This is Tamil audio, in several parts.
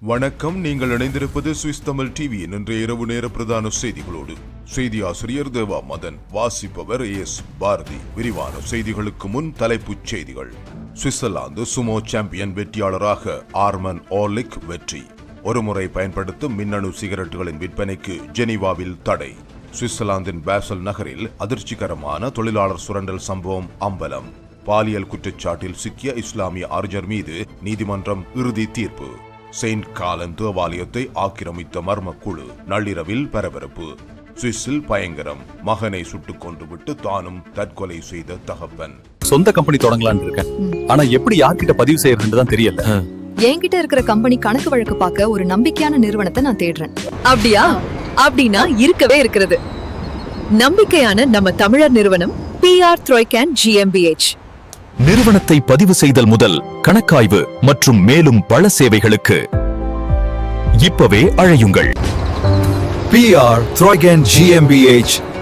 வணக்கம். நீங்கள் இணைந்திருப்பது சுவிஸ் தமிழ் டிவியின் இன்றைய இரவு நேர பிரதான செய்திகளோடு. செய்தி ஆசிரியர் தேவா மதன் வாசிப்பவர் எஸ் பாரதி. விரிவான செய்திகளுக்கு முன் தலைப்புச் செய்திகள். சுவிட்சர்லாந்து சுமோ சாம்பியன் வெற்றியாளராக ஆர்மன் ஓர்லிக் வெற்றி. ஒருமுறை பயன்படுத்தும் மின்னணு சிகரெட்டுகளின் விற்பனைக்கு ஜெனீவாவில் தடை. சுவிட்சர்லாந்தின் பேசல் நகரில் அதிர்ச்சிகரமான தொழிலாளர் சுரண்டல் சம்பவம் அம்பலம். பாலியல் குற்றச்சாட்டில் சிக்கிய இஸ்லாமிய அறிஞர் மீது நீதிமன்றம் இறுதி தீர்ப்பு. செயின்ட் காலன் தேவாலயத்தை ஆக்கிரமித்த மர்ம குழு நள்ளிரவில் பரபரப்பு. சுவிஸில் பயங்கரம். மகனை சுட்டுக் கொன்றுவிட்டு தானும் தற்கொலை செய்த தகப்பன். சொந்த கம்பெனி தொடங்கலாம்னு இருக்கேன். ஆனா எப்படி யார்கிட்ட பதிவு செய்யறதுன்னு தான் தெரியல. என்கிட்ட இருக்கிற கம்பெனி கணக்கு வழக்கு பார்க்க ஒரு நம்பிக்கையான நிறுவனத்தை நான் தேடுறேன். அப்படியா? அப்படின்னா இருக்கவே இருக்கிறது. நம்பிக்கையான நம்ம தமிழர் நிறுவனம் பிஆர் த்ரோய்கேன் ஜிஎம்பிஎச் நிறுவனத்தை பதிவு செய்தல் முதல் கணக்காய்வு மற்றும் மேலும் பல சேவைகளுக்கு. இப்பவே அழையுங்கள். பிஆர் த்ரோகன் ஜிஎம்பிஎச்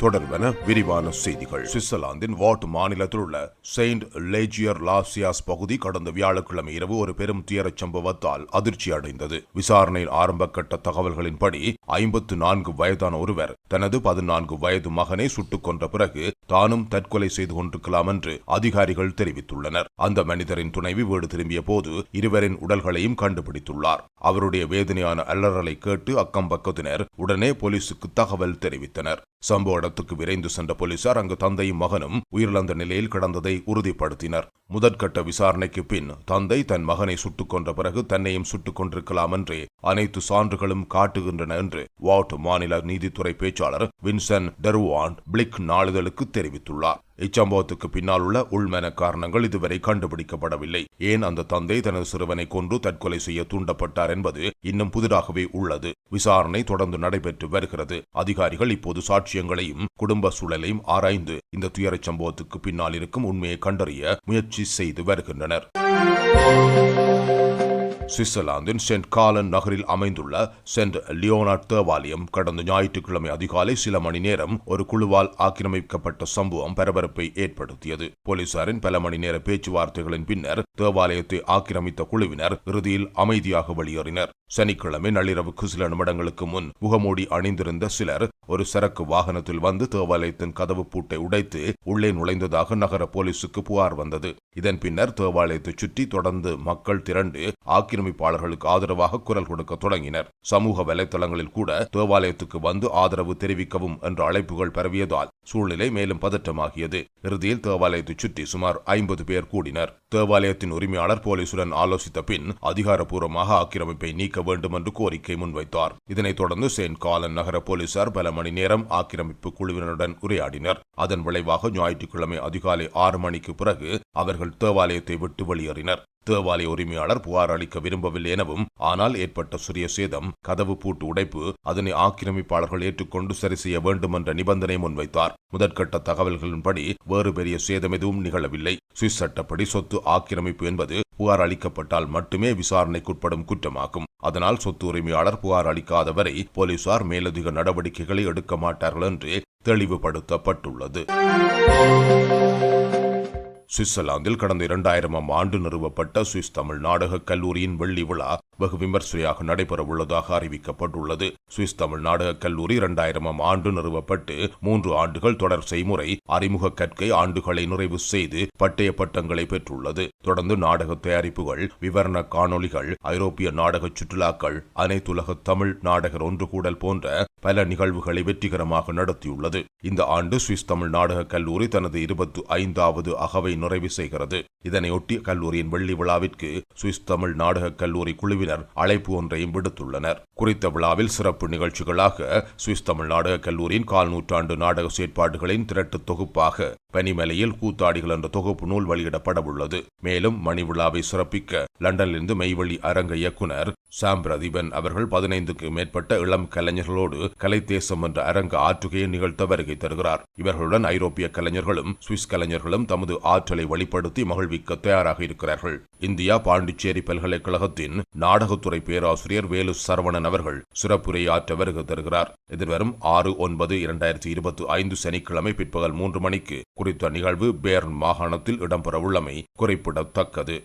தொடர்வன விரிவான செய்திகள். சுவிட்சர்லாந்தின் வாட் மாநிலத்தில் உள்ள செயின்ட் லேஜியர் லாசியாஸ் பகுதி கடந்த வியாழக்கிழமை இரவு ஒரு பெரும் துயரச் சம்பவத்தால் அதிர்ச்சி அடைந்தது விசாரணையின் ஆரம்ப கட்ட தகவல்களின்படி ஐம்பத்து நான்கு வயதான ஒருவர் தனது பதினான்கு வயது மகனை சுட்டுக் கொன்ற பிறகு தானும் தற்கொலை செய்து கொண்டிருக்கலாம் என்று அதிகாரிகள் தெரிவித்துள்ளனர். அந்த மனிதரின் துணைவி வீடு திரும்பிய போது இருவரின் உடல்களையும் கண்டுபிடித்துள்ளார். அவருடைய வேதனையான அல்லறலை கேட்டு அக்கம் பக்கத்தினர் உடனே போலீசுக்கு தகவல் தெரிவித்தனர். சம்பவ இடத்துக்கு விரைந்து சென்ற போலீசார் அங்கு தந்தையும் மகனும் உயிரிழந்த நிலையில் கிடந்ததை உறுதிப்படுத்தினர். முதற்கட்ட விசாரணைக்கு பின் தந்தை தன் மகனை சுட்டுக் கொன்ற பிறகு தன்னையும் சுட்டுக் கொண்டிருக்கலாம் என்றே அனைத்து சான்றுகளும் காட்டுகின்றன என்று வாட் மாநில நீதித்துறை பேச்சாளர் வின்சன் டெர்வான் பிளிக் நாளிதழுக்கு தெரிவித்துள்ளார். இச்சம்பவத்துக்கு பின்னால் உள்ள உள்மன காரணங்கள் இதுவரை கண்டுபிடிக்கப்படவில்லை. ஏன் அந்த தந்தை தனது சிறுவனை கொன்று தற்கொலை செய்ய தூண்டப்பட்டார் என்பது இன்னும் புதிராகவே உள்ளது. விசாரணை தொடர்ந்து நடைபெற்று வருகிறது. அதிகாரிகள் இப்போது சாட்சியங்களையும் குடும்ப சூழலையும் ஆராய்ந்து இந்த துயரச் சம்பவத்துக்கு பின்னால் இருக்கும் உண்மையை கண்டறிய முயற்சி செய்து வருகின்றனர். சுவிட்சர்லாந்தின் சென்ட் காலன் நகரில் அமைந்துள்ள சென்ட் லியோனார்ட் தேவாலயம் கடந்த ஞாயிற்றுக்கிழமை அதிகாலை சில மணி நேரம் ஒரு குழுவால் ஆக்கிரமிக்கப்பட்ட சம்பவம் பரபரப்பை ஏற்படுத்தியது. போலீசாரின் பல மணி நேர பேச்சுவார்த்தைகளின் பின்னர் தேவாலயத்தை ஆக்கிரமித்த குழுவினர் இறுதியில் அமைதியாக வெளியேறினர். சனிக்கிழமை நள்ளிரவுக்கு சில நிமிடங்களுக்கு முன் முகமூடி அணிந்திருந்த சிலர் ஒரு சரக்கு வாகனத்தில் வந்து தேவாலயத்தின் கதவு பூட்டை உடைத்து உள்ளே நுழைந்ததாக நகர போலீசுக்கு புகார் வந்தது. இதன் பின்னர் தேவாலயத்தை சுற்றி தொடர்ந்து மக்கள் திரண்டு சீரமைப்பாளர்களுக்கு ஆதரவாக குரல் கொடுக்க தொடங்கினர். சமூக வலைதளங்களில் கூட தேவாலயத்துக்கு வந்து ஆதரவு தெரிவிக்கவும் என்ற அழைப்புகள் பரவியதால் சூழ்நிலை மேலும் பதற்றமாகியது இறுதியில் தேவாலயத்தை சுற்றி சுமார் ஐம்பது பேர் கூடினர். தேவாலயத்தின் உரிமையாளர் போலீசுடன் ஆலோசித்த பின் அதிகாரப்பூர்வமாக ஆக்கிரமிப்பை நீக்க வேண்டும் என்று கோரிக்கை முன்வைத்தார். இதனைத் தொடர்ந்து செயின்ட் காலன் நகர போலீசார் பல மணி நேரம் ஆக்கிரமிப்பு குழுவினருடன் உரையாடினர். அதன் விளைவாக ஞாயிற்றுக்கிழமை அதிகாலை ஆறு மணிக்கு பிறகு அவர்கள் தேவாலயத்தை விட்டு வெளியேறினர். தேவாலய உரிமையாளர் புகார் அளிக்க விரும்பவில்லை எனவும் ஆனால் ஏற்பட்ட சிறிய சேதம் கதவு பூட்டு உடைப்பு அதனை ஆக்கிரமிப்பாளர்கள் ஏற்றுக்கொண்டு சரி செய்ய வேண்டும் என்ற நிபந்தனை முன்வைத்தார். முதற்கட்ட தகவல்களின்படி வேறு பெரிய சேதம் எதுவும் நிகழவில்லை. சுவிஸ் சட்டப்படி சொத்து ஆக்கிரமிப்பு என்பது புகார் அளிக்கப்பட்டால் மட்டுமே விசாரணைக்குட்படும் குற்றமாகும். அதனால் சொத்து உரிமையாளர் புகார் அளிக்காத வரை போலீசார் மேலதிக நடவடிக்கைகளை எடுக்க மாட்டார்கள் என்று தெளிவுபடுத்தப்பட்டுள்ளது. சுவிட்சர்லாந்தில் கடந்த இரண்டாயிரமாம் ஆண்டு நிறுவப்பட்ட சுவிஸ் தமிழ் நாடகக் கல்லூரியின் வெள்ளி விழா வெகு விமர்சையாக நடைபெறவுள்ளதாக அறிவிக்கப்பட்டுள்ளது. சுவிஸ் தமிழ் நாடக கல்லூரி இரண்டாயிரமாம் ஆண்டு நிறுவப்பட்டு மூன்று ஆண்டுகள் தொடர் செய்முறை அறிமுக கற்கை ஆண்டுகளை நிறைவு செய்து பட்டய பட்டங்களை பெற்றுள்ளது. தொடர்ந்து நாடக தயாரிப்புகள் விவரண காணொளிகள் ஐரோப்பிய நாடக சுற்றுலாக்கள் அனைத்துலக தமிழ் நாடகர் ஒன்று கூடல் போன்ற பல நிகழ்வுகளை வெற்றிகரமாக நடத்தியுள்ளது. இந்த ஆண்டு சுவிஸ் தமிழ் நாடக கல்லூரி தனது இருபத்தி ஐந்தாவது அகவை நிறைவு செய்கிறது. இதனையொட்டி கல்லூரியின் வெள்ளி விழாவிற்கு சுவிஸ் தமிழ் நாடக கல்லூரி குழுவினர் அழைப்பு ஒன்றையும் விடுத்துள்ளனர். குறித்த விழாவில் சிறப்பு நிகழ்ச்சிகளாக சுவிஸ் தமிழ் நாடக கல்லூரியின் கால் நூற்றாண்டு நாடக செயற்பாடுகளின் திரட்டு தொகுப்பாக பனிமலையில் கூத்தாடிகள் என்ற தொகுப்பு நூல் வெளியிடப்படவுள்ளது. மேலும் மணி விழாவை சிறப்பிக்க லண்டனிலிருந்து மெய்வழி அரங்க இயக்குனர் சாம் பிரதீபன் அவர்கள் பதினைந்துக்கு மேற்பட்ட இளம் கலைஞர்களோடு கலைத்தேசம் என்ற அரங்க ஆற்றுகையை நிகழ்த்த வருகை தருகிறார். இவர்களுடன் ஐரோப்பிய கலைஞர்களும் சுவிஸ் கலைஞர்களும் தமது ஆற்றலை வெளிப்படுத்தி மகிழ்விக்க தயாராக இருக்கிறார்கள். இந்தியா பாண்டிச்சேரி பல்கலைக்கழகத்தின் நாடகத்துறை பேராசிரியர் வேலு சரவணன் அவர்கள் சிறப்புரை ஆற்ற வருகை தருகிறார். எதிர்வரும் ஆறு ஒன்பது இரண்டாயிரத்தி இருபத்தி ஐந்து சனிக்கிழமை பிற்பகல் மூன்று மணிக்கு குறித்த நிகழ்வு பேர்ன் மாகாணத்தில் இடம்பெறவுள்ளமை குறிப்பிடத்தக்கது.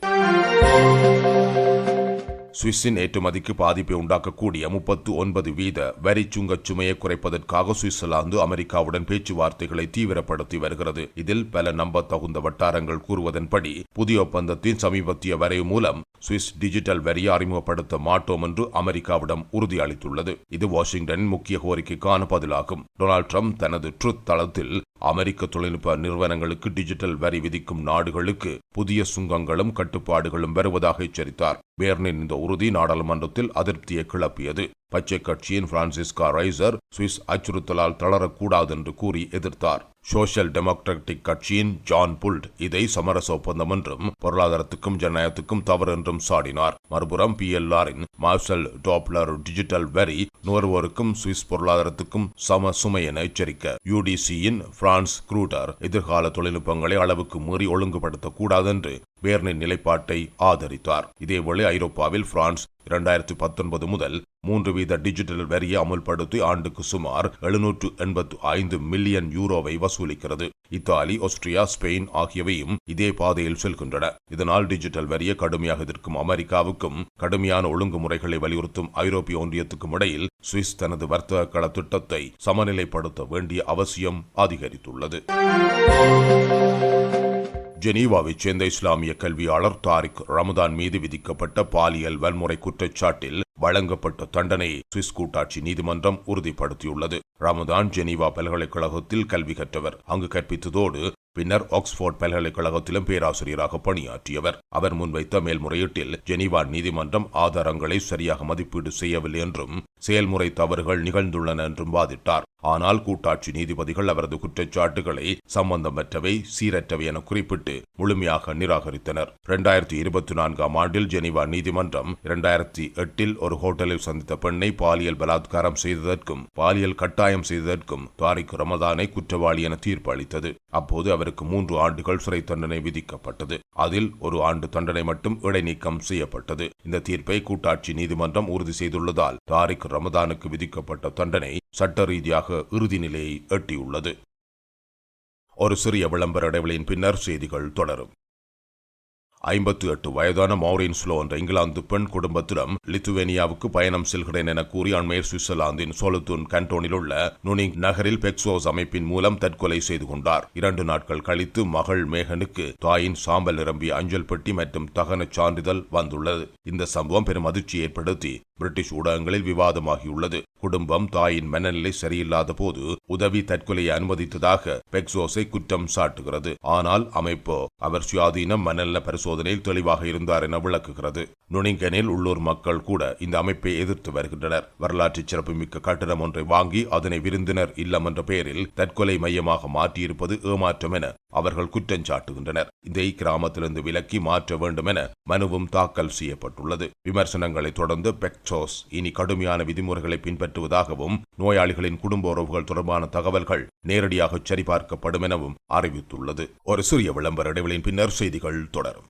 சுவிஸின் ஏற்றுமதிக்கு பாதிப்பை உண்டாக்கக்கூடிய முப்பத்து ஒன்பது வீத வரி சுங்கச் சுமையை குறைப்பதற்காக சுவிட்சர்லாந்து அமெரிக்காவுடன் பேச்சுவார்த்தைகளை தீவிரப்படுத்தி வருகிறது. இதில் பல நம்ப தகுந்த வட்டாரங்கள் கூறுவதன்படி புதிய ஒப்பந்தத்தின் சமீபத்திய வரைவு மூலம் சுவிஸ் டிஜிட்டல் வரியை அறிமுகப்படுத்த மாட்டோம் என்று அமெரிக்காவிடம் உறுதியளித்துள்ளது. இது வாஷிங்டனின் முக்கிய கோரிக்கைக்கான பதிலாகும். டொனால்ட் ட்ரம்ப் தனது ட்ருத் தளத்தில் அமெரிக்க தொழில்நுட்ப நிறுவனங்களுக்கு டிஜிட்டல் வரி விதிக்கும் நாடுகளுக்கு புதிய சுங்கங்களும் கட்டுப்பாடுகளும் வருவதாக எச்சரித்தார். பேர்னின் இந்த உறுதி நாடாளுமன்றத்தில் அதிருப்தியை கிளப்பியது. பச்சை கட்சியின் பிரான்சிஸ்கா ரைசர் சுவிஸ் அச்சுறுத்தலால் தளரக்கூடாது என்று கூறி எதிர்த்தார். சோஷியல் டெமோக்ராட்டிக் கட்சியின் ஜான் புல்ட் இதை சமரச ஒப்பந்தம் என்றும் பொருளாதாரத்துக்கும் ஜனநாயகத்துக்கும் தவறு என்றும் சாடினார். மறுபுறம் ஆரின் மார்சல் டாப்லர் டிஜிட்டல் வரி நுகர்வோருக்கும் சுவிஸ் பொருளாதாரத்துக்கும் சம சுமை என எச்சரிக்க யூடிசியின் பிரான்ஸ் குரூட்டர் எதிர்கால தொழில்நுட்பங்களை அளவுக்கு மீறி ஒழுங்குபடுத்தக்கூடாது என்று பேர்னின் நிலைப்பாட்டை ஆதரித்தார். இதேவேளை ஐரோப்பாவில் பிரான்ஸ் இரண்டாயிரத்தி பத்தொன்பது முதல் மூன்று வீத டிஜிட்டல் வரியை அமுல்படுத்தி ஆண்டுக்கு சுமார் எழுநூற்று எண்பத்து ஐந்து மில்லியன் யூரோவை வசூலிக்கிறது. இத்தாலி ஆஸ்திரியா ஸ்பெயின் ஆகியவையும் இதே பாதையில் செல்கின்றன. இதனால் டிஜிட்டல் வரியை கடுமையாக எதிர்க்கும் அமெரிக்காவுக்கும் கடுமையான ஒழுங்குமுறைகளை வலியுறுத்தும் ஐரோப்பிய ஒன்றியத்துக்கும் இடையில் சுவிஸ் தனது வர்த்தக கள திட்டத்தை சமநிலைப்படுத்த வேண்டிய அவசியம் அதிகரித்துள்ளது. ஜெனீவாவைச் சேர்ந்த இஸ்லாமிய கல்வியாளர் தாரிக் ரமதான் மீது விதிக்கப்பட்ட பாலியல் வன்முறை குற்றச்சாட்டில் வழங்கப்பட்ட தண்டனையை சுவிஸ் கூட்டாட்சி நீதிமன்றம் உறுதிப்படுத்தியுள்ளது. ரமதான் ஜெனீவா பல்கலைக்கழகத்தில் கல்வி கற்றவர். அங்கு கற்பித்ததோடு பின்னர் ஆக்ஸ்போர்ட் பல்கலைக்கழகத்திலும் பேராசிரியராக பணியாற்றியவர். அவர் முன்வைத்த மேல்முறையீட்டில் ஜெனீவா நீதிமன்றம் ஆதாரங்களை சரியாக மதிப்பீடு செய்யவில்லை என்றும் செயல்முறை தவறுகள் நிகழ்ந்துள்ளன என்றும் வாதிட்டார். ஆனால் கூட்டாட்சி நீதிபதிகள் அவரது குற்றச்சாட்டுகளை சம்பந்தமற்றவை சீரற்றவை என குறிப்பிட்டு முழுமையாக நிராகரித்தனர். இரண்டாயிரத்தி இருபத்தி நான்காம் ஆண்டில் ஜெனீவா நீதிமன்றம் இரண்டாயிரத்தி எட்டில் ஒரு ஹோட்டலில் சந்தித்த பெண்ணை பாலியல் பலாத்காரம் செய்ததற்கும் பாலியல் கட்டாயம் செய்ததற்கும் தாரிக் ரமதானை குற்றவாளி என தீர்ப்பு அளித்தது அப்போது அவருக்கு மூன்று ஆண்டுகள் சிறை தண்டனை விதிக்கப்பட்டது. அதில் ஒரு ஆண்டு தண்டனை மட்டும் இடைநீக்கம் செய்யப்பட்டது. இந்த தீர்ப்பை கூட்டாட்சி நீதிமன்றம் உறுதி செய்துள்ளதால் தாரிக் ரமதானுக்கு விதிக்கப்பட்ட தண்டனை சட்ட ரீதியாக இறுதி நிலையை எட்டியுள்ளது. ஒரு சிறிய விளம்பர இடைவெளியின் பின்னர் செய்திகள் தொடரும். ஐம்பத்தி எட்டு வயதான மௌரின் ஸ்லோ என்ற இங்கிலாந்து பெண் குடும்பத்திடம் லித்துவேனியாவுக்கு பயணம் செல்கிறேன் என கூறி அண்மையில் சுவிட்சர்லாந்தின் சோலத்தூன் கண்டோனில் உள்ள நுனிங் நகரில் பெக்சோஸ் அமைப்பின் மூலம் தற்கொலை செய்து கொண்டார். இரண்டு நாட்கள் கழித்து மகள் மேகனுக்கு தாயின் சாம்பல் நிரம்பிய அஞ்சல் பெட்டி மற்றும் தகன சான்றிதழ் வந்துள்ளது. இந்த சம்பவம் பெரும் அதிர்ச்சி ஏற்படுத்தி பிரிட்டிஷ் ஊடகங்களில் விவாதமாகியுள்ளது. குடும்பம் தாயின் மனநிலை சரியில்லாத போது உதவி தற்கொலையை அனுமதித்ததாக பெக்சோஸை குற்றம் சாட்டுகிறது. ஆனால் அமைப்போ அவர் சுயாதீனம் மனநல பரிசோதனையில் தெளிவாக இருந்தார் என விளக்குகிறது. நுனிங்கனில் உள்ளூர் மக்கள் கூட இந்த அமைப்பை எதிர்த்து வருகின்றனர். வரலாற்று சிறப்புமிக்க கட்டடம் ஒன்றை வாங்கி அதனை விருந்தினர் இல்லம் என்ற பெயரில் தற்கொலை மையமாக மாற்றியிருப்பது ஏமாற்றம் என அவர்கள் குற்றம் சாட்டுகின்றனர். இதை கிராமத்திலிருந்து விலக்கி மாற்ற வேண்டும் என மனுவும் தாக்கல் செய்யப்பட்டுள்ளது. விமர்சனங்களை தொடர்ந்து பெக்சோஸ் இனி கடுமையான விதிமுறைகளை பின்பற்றுவதாகவும் நோயாளிகளின் குடும்ப உறவுகள் தொடர்பான தகவல்கள் நேரடியாக சரிபார்க்கப்படும் எனவும் அறிவித்துள்ளது. ஒரு சிறிய விளம்பர இடைவெளியின் பின்னர் செய்திகள் தொடரும்.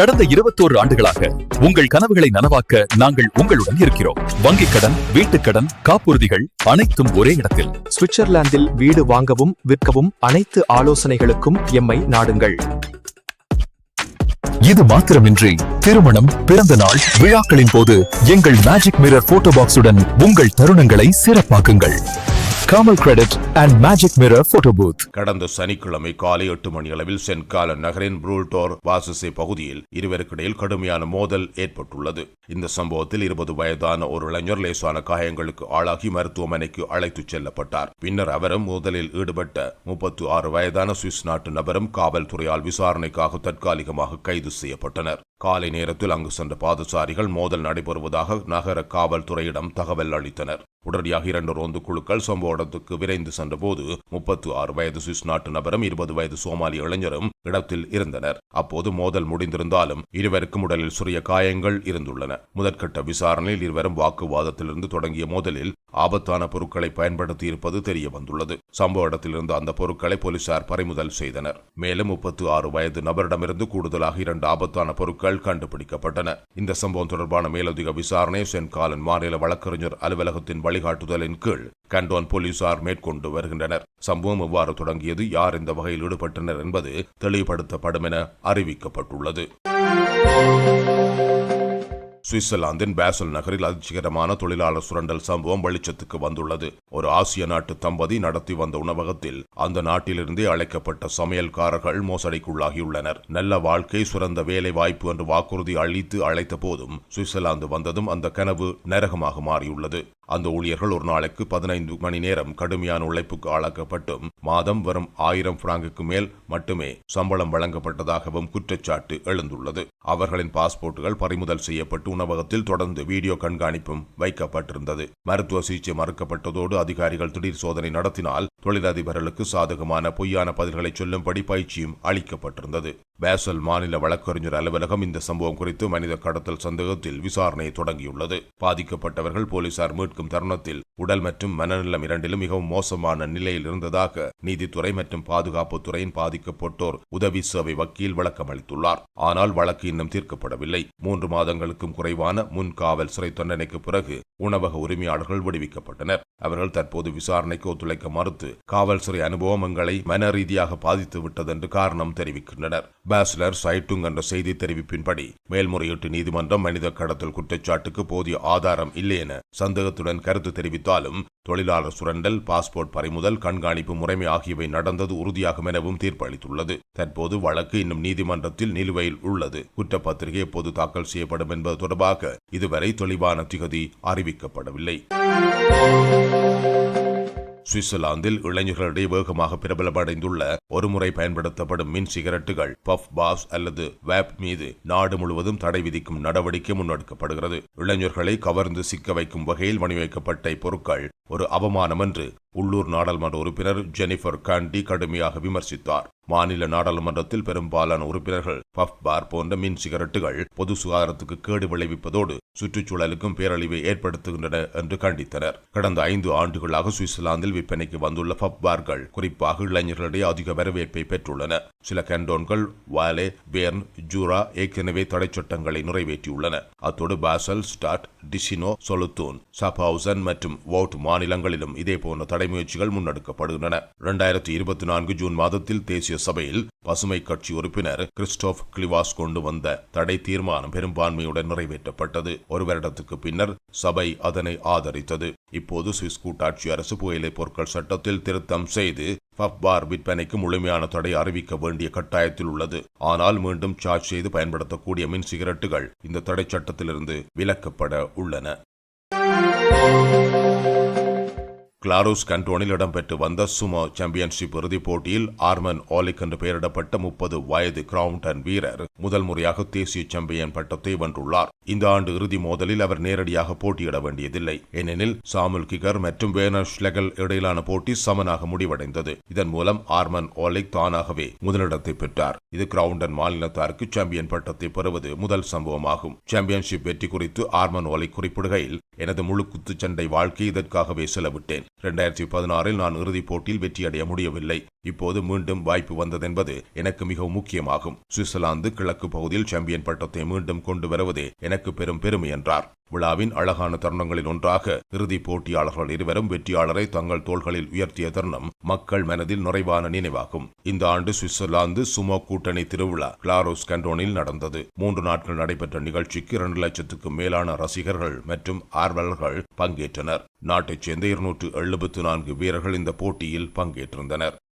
கடந்த இருபத்தோரு ஆண்டுகளாக உங்கள் கனவுகளை நனவாக்க நாங்கள் உங்களுடன் இருக்கிறோம். வங்கிக் கடன் வீட்டுக் கடன் காப்புறுதிகள் அனைத்தும் ஒரே இடத்தில். சுவிட்சர்லாந்தில் வீடு வாங்கவும் விற்கவும் அனைத்து ஆலோசனைகளுக்கும் எம்மை நாடுங்கள். இது மாத்திரமின்றி திருமணம் பிறந்த நாள் விழாக்களின் போது எங்கள் மேஜிக் மிரர் போட்டோ பாக்ஸுடன் உங்கள் தருணங்களை சிறப்பாக்குங்கள். Kamal credit and magic mirror photo booth கடந்த சனிக்கிழமை காலை எட்டு மணி அளவில் சென்கால நகரின் புரூல்டோர் வாசசே பகுதியில் இருவருக்கிடையில் கடுமையான மோதல் ஏற்பட்டுள்ளது. இந்த சம்பவத்தில் இருபது வயதான ஒரு இளைஞர் லேசான காயங்களுக்கு ஆளாகி மருத்துவமனைக்கு அழைத்துச் செல்லப்பட்டார். பின்னர் அவரும் மோதலில் ஈடுபட்ட முப்பத்து ஆறு வயதான சுவிஸ் நாட்டு நபரும் காவல்துறையால் விசாரணைக்காக தற்காலிகமாக கைது செய்யப்பட்டனர். காலை நேரத்தில் அங்கு சென்ற பாதசாரிகள் மோதல் நடைபெறுவதாக நகர காவல்துறையிடம் தகவல் அளித்தனர். உடனடியாக இரண்டு ரோந்து குழுக்கள் சம்பவ இடத்துக்கு விரைந்து சென்றபோது முப்பத்து ஆறு வயது சுவிஸ் நாட்டு நபரும் இருபது வயது சோமாலிய இளைஞரும் இடத்தில் இருந்தனர். அப்போது மோதல் முடிந்திருந்தாலும் இருவருக்கும் உடலில் சிறிய காயங்கள் இருந்துள்ளன. முதற்கட்ட விசாரணையில் இருவரும் வாக்குவாதத்திலிருந்து தொடங்கிய மோதலில் ஆபத்தான பொருட்களை பயன்படுத்தி இருப்பது தெரிய வந்துள்ளது சம்பவ இடத்திலிருந்து அந்த பொருட்களை போலீசார் பறிமுதல் செய்தனர். மேலும் முப்பத்து ஆறு வயது நபரிடமிருந்து கூடுதலாக இரண்டு ஆபத்தான பொருட்கள் கண்டுபிடிக்கப்பட்டன. இந்த சம்பவம் தொடர்பான மேலதிக விசாரணை சென்காலன் மாநில வழக்கறிஞர் அலுவலகத்தின் வழிகாட்டுதலின் கீழ் கண்டோன் போலீசார் மேற்கொண்டு வருகின்றனர். சம்பவம் எவ்வாறு தொடங்கியது? யார் இந்த வகையில் ஈடுபட்டனர் என்பது தெளிவுபடுத்தப்படும் என அறிவிக்கப்பட்டுள்ளது. சுவிட்சர்லாந்தின் பேசல் நகரில் அதிர்ச்சிகரமான தொழிலாளர் சுரண்டல் சம்பவம் வெளிச்சத்துக்கு வந்துள்ளது. ஒரு ஆசிய நாட்டு தம்பதி நடத்தி வந்த உணவகத்தில் அந்த நாட்டிலிருந்தே அழைக்கப்பட்ட சமையல்காரர்கள் மோசடிக்குள்ளாகியுள்ளனர். நல்ல வாழ்க்கை சிறந்த வேலை வாய்ப்பு என்று வாக்குறுதி அளித்து அழைத்த போதும் சுவிட்சர்லாந்து வந்ததும் அந்த கனவு நரகமாக மாறியுள்ளது. அந்த ஊழியர்கள் ஒரு நாளைக்கு பதினைந்து மணி நேரம் கடுமையான உழைப்புக்கு ஆளாக்கப்பட்டும் மாதம் வரும் ஆயிரம் பிராங்குக்கு மேல் மட்டுமே சம்பளம் வழங்கப்பட்டதாகவும் குற்றச்சாட்டு எழுந்துள்ளது. அவர்களின் பாஸ்போர்ட்டுகள் பறிமுதல் செய்யப்பட்டு உணவகத்தில் தொடர்ந்து வீடியோ கண்காணிப்பும் வைக்கப்பட்டிருந்தது. மருத்துவ சிகிச்சை மறுக்கப்பட்டதோடு அதிகாரிகள் திடீர் சோதனை நடத்தினால் தொழிலதிபர்களுக்கு சாதகமான பொய்யான பதில்களை சொல்லும்படி பயிற்சியும் அளிக்கப்பட்டிருந்தது. பேசல் மாநில வழக்கறிஞர் அலுவலகம் இந்த சம்பவம் குறித்து மனித கடத்தல் சந்தேகத்தில் விசாரணையை தொடங்கியுள்ளது. பாதிக்கப்பட்டவர்கள் போலீசார் மீட்கும் தருணத்தில் உடல் மற்றும் மனநலம் இரண்டிலும் மிகவும் மோசமான நிலையில் இருந்ததாக நீதித்துறை மற்றும் பாதுகாப்பு துறையின் பாதிக்கப்பட்டோர் உதவி சேவை வக்கீல் விளக்கம் அளித்துள்ளார். ஆனால் வழக்கு இன்னும் தீர்க்கப்படவில்லை. மூன்று மாதங்களுக்கும் குறைவான முன் காவல் சிறை தண்டனைக்கு பிறகு உணவக உரிமையாளர்கள் விடுவிக்கப்பட்டனர். அவர்கள் தற்போது விசாரணைக்கு ஒத்துழைக்க மறுத்து காவல் சிறை அனுபவம் எங்களை மன ரீதியாக பாதித்து விட்டதென்று காரணம் தெரிவிக்கின்றனர். பேசலர் சைட்டுங் என்ற செய்தி தெரிவிப்பின்படி மேல்முறையீட்டு நீதிமன்றம் மனித கடத்தல் குற்றச்சாட்டுக்கு போதிய ஆதாரம் இல்லை என சந்தேகத்துடன் கருத்து தெரிவித்தாலும் தொழிலாளர் சுரண்டல் பாஸ்போர்ட் பறிமுதல் கண்காணிப்பு முறைமை ஆகியவை நடந்தது உறுதியாகும் எனவும் தீர்ப்பு அளித்துள்ளது தற்போது வழக்கு இன்னும் நீதிமன்றத்தில் நிலுவையில் உள்ளது. குற்றப்பத்திரிகை எப்போது தாக்கல் செய்யப்படும் என்பது தொடர்பாக இதுவரை தெளிவான திகதி அறிவிக்கப்படவில்லை. சுவிட்சர்லாந்தில் இளைஞர்களிடையே வேகமாக பிரபலமடைந்துள்ள ஒருமுறை பயன்படுத்தப்படும் மின் சிகரெட்டுகள் பஃப் பாஸ் அல்லது வேப் மீது நாடு முழுவதும் தடை விதிக்கும் நடவடிக்கை முன்னெடுக்கப்படுகிறது. இளைஞர்களை கவர்ந்து சிக்க வைக்கும் வகையில் வடிவமைக்கப்பட்ட இப்பொருட்கள் ஒரு அவமானம் என்று உள்ளூர் நாடாளுமன்ற உறுப்பினர் ஜெனிஃபர் காண்டி கடுமையாக விமர்சித்தார். மாநில நாடாளுமன்றத்தில் பெரும்பாலான உறுப்பினர்கள் பஃப் பார் போன்ற மின் சிகரெட்டுகள் பொது சுகாதாரத்துக்கு கேடு விளைவிப்பதோடு சுற்றுச்சூழலுக்கும் பேரழிவை ஏற்படுத்துகின்றன என்று கண்டித்தனர். கடந்த ஐந்து ஆண்டுகளாக சுவிட்சர்லாந்தில் விற்பனைக்கு வந்துள்ள பப் பார்கள் குறிப்பாக இளைஞர்களிடையே அதிக வரவேற்பை பெற்றுள்ளன. சில கண்டோன்கள் வாலே பேர்ன் ஜூரா ஏற்கனவே தடை சட்டங்களை நிறைவேற்றியுள்ளன. அத்தோடு Basel Stadt Ticino Solothurn Schaffhausen மற்றும் வோட் மாநிலங்களிலும் இதேபோன்ற தடை முயற்சிகள் முன்னெடுக்கப்படுகின்றன. இரண்டாயிரத்தி இருபத்தி நான்கு ஜூன் மாதத்தில் தேசிய சபையில் பசுமை கட்சி உறுப்பினர் கிறிஸ்டோப் கிளிவாஸ் கொண்டு வந்த தடை தீர்மானம் பெரும்பான்மையுடன் நிறைவேற்றப்பட்டது. ஒரு வருடத்துக்கு பின்னர் சபை அதனை ஆதரித்தது. இப்போது சுவிஸ் கூட்டாட்சி அரசு புகையிலை பொருட்கள் சட்டத்தில் திருத்தம் செய்து பப் விற்பனைக்கு முழுமையான தடை அறிவிக்க வேண்டிய கட்டாயத்தில் உள்ளது. ஆனால் மீண்டும் சார்ஜ் செய்து பயன்படுத்தக்கூடிய மின் சிகரெட்டுகள் இந்த தடை சட்டத்திலிருந்து விலக்கப்பட உள்ளன. கிளாரோஸ் கண்டோனில் இடம்பெற்று வந்த சுமோ சாம்பியன்ஷிப் இறுதிப் போட்டியில் ஆர்மன் ஆலிக் என்று பெயரிடப்பட்ட முப்பது வயது கிரவுண்டன் வீரர் முதல் முறையாக தேசிய சாம்பியன் பட்டத்தை வென்றுள்ளார். இந்த ஆண்டு இறுதி மோதலில் அவர் நேரடியாக போட்டியிட வேண்டியதில்லை. ஏனெனில் சாமுல் கிகர் மற்றும் வேனர் ஷ்லெகல் இடையிலான போட்டி சமனாக முடிவடைந்தது. இதன் மூலம் ஆர்மன் ஆலிக் தானாகவே முதலிடத்தை பெற்றார். இது கிரவுண்டன் மாநிலத்தாருக்கு சாம்பியன் பட்டத்தை பெறுவது முதல் சம்பவமாகும். சாம்பியன்ஷிப் வெற்றி குறித்து ஆர்மன் ஓலிக் குறிப்பிடுகையில் எனது முழு குத்துச்சண்டை வாழ்க்கை இதற்காகவே செலவிட்டேன். இரண்டாயிரத்தி பதினாறில் நான் இறுதிப் போட்டியில் வெற்றியடைய முடியவில்லை. இப்போது மீண்டும் வாய்ப்பு வந்ததென்பது எனக்கு மிகவும் முக்கியமாகும். சுவிட்சர்லாந்து கிழக்கு பகுதியில் சாம்பியன் பட்டத்தை மீண்டும் கொண்டு வருவது எனக்கு பெரும் பெருமை என்றார். விழாவின் அழகான தருணங்களில் ஒன்றாக இறுதிப் போட்டியாளர்கள் இருவரும் வெற்றியாளரை தங்கள் தோள்களில் உயர்த்திய தருணம் மக்கள் மனதில் நிறைவான நினைவாகும். இந்த ஆண்டு சுவிட்சர்லாந்து சுமோ கூட்டணி திருவிழா கிளாரோஸ் கண்டோனில் நடந்தது. மூன்று நாட்கள் நடைபெற்ற நிகழ்ச்சிக்கு இரண்டு லட்சத்துக்கும் மேலான ரசிகர்கள் மற்றும் ஆர்வலர்கள் பங்கேற்றனர். நாட்டைச் சேர்ந்த இருநூற்று எழுபத்து நான்கு வீரர்கள் இந்த போட்டியில் பங்கேற்றிருந்தனர்.